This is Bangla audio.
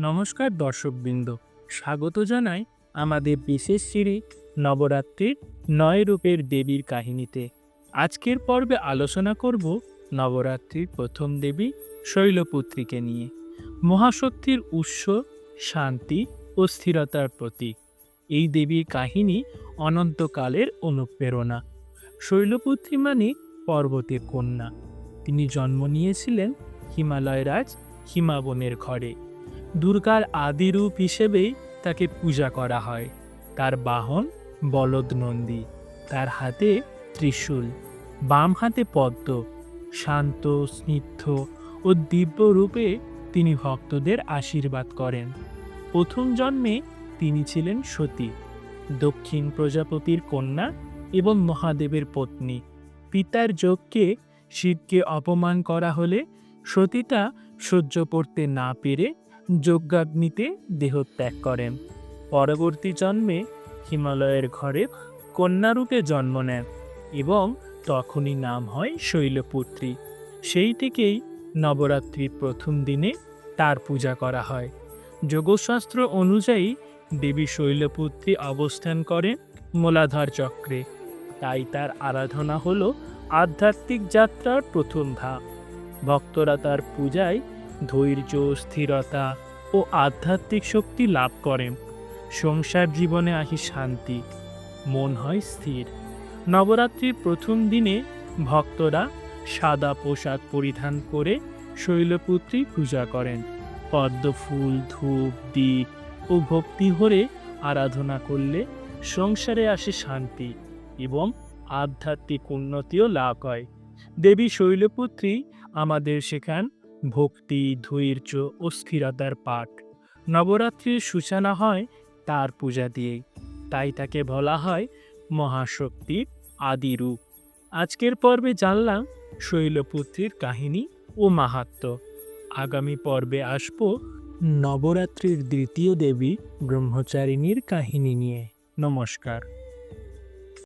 নমস্কার দর্শকবৃন্দ। স্বাগত জানাই আমাদের বিশেষ সিরিজ নবরাত্রির নয় রূপের দেবীর কাহিনীতে। আজকের পর্বে আলোচনা করব নবরাত্রির প্রথম দেবী শৈলপুত্রীকে নিয়ে। মহাশক্তির উৎস, শান্তি ও স্থিরতার প্রতীক। এই দেবীর কাহিনী অনন্তকালের অনুপ্রেরণা। শৈলপুত্রী মানে পর্বতের কন্যা। তিনি জন্ম নিয়েছিলেন হিমালয় রাজ হিমাবনের ঘরে। দুর্গার আদিরূপ হিসেবেই তাকে পূজা করা হয়। তার বাহন বলদ নন্দী, তার হাতে ত্রিশূল, বাম হাতে পদ্ম, শান্ত, স্নিগ্ধ ও দিব্য রূপে তিনি ভক্তদের আশীর্বাদ করেন। প্রথম জন্মে তিনি ছিলেন সতী, দক্ষিণ প্রজাপতির কন্যা এবং মহাদেবের পত্নী। পিতার যোগকে শিবকে অপমান করা হলে সতীতা সহ্য করতে না পেরে যজ্ঞাগ্নিতে দেহত্যাগ করেন। পরবর্তী জন্মে হিমালয়ের ঘরে কন্যারূপে জন্ম নেন এবং তখনই নাম হয় শৈলপুত্রী। সেই থেকেই নবরাত্রির প্রথম দিনে তার পূজা করা হয়। যোগশাস্ত্র অনুযায়ী দেবী শৈলপুত্রী অবস্থান করেন মূলাধার চক্রে। তাই তার আরাধনা হল আধ্যাত্মিক যাত্রার প্রথম ধাপ। ভক্তরা তার পূজায় ধৈর্য, স্থিরতা ও আধ্যাত্মিক শক্তি লাভ করেন সংসার জীবনে আসি শান্তি, মন হয় স্থির। নবরাত্রির প্রথম দিনে ভক্তরা সাদা পোশাক পরিধান করে শৈলপুত্রী পূজা করেন। পদ্ম ফুল, ধূপ দ্বীপ ও ভক্তি ভরে আরাধনা করলে সংসারে আসে শান্তি এবং আধ্যাত্মিক উন্নতিও লাভ হয়। দেবী শৈলপুত্রী আমাদের শেখান ভক্তি, ধৈর্য ও স্থিরতার পাঠ। নবরাত্রির সূচনা হয় তার পূজা দিয়েই। তাই তাকে বলা হয় মহাশক্তির আদিরূপ আজকের পর্বে জানলাম শৈলপুত্রীর কাহিনী ও মাহাত্ম্য আগামী পর্বে আসব নবরাত্রির দ্বিতীয় দেবী ব্রহ্মচারিণীর কাহিনী নিয়ে। নমস্কার।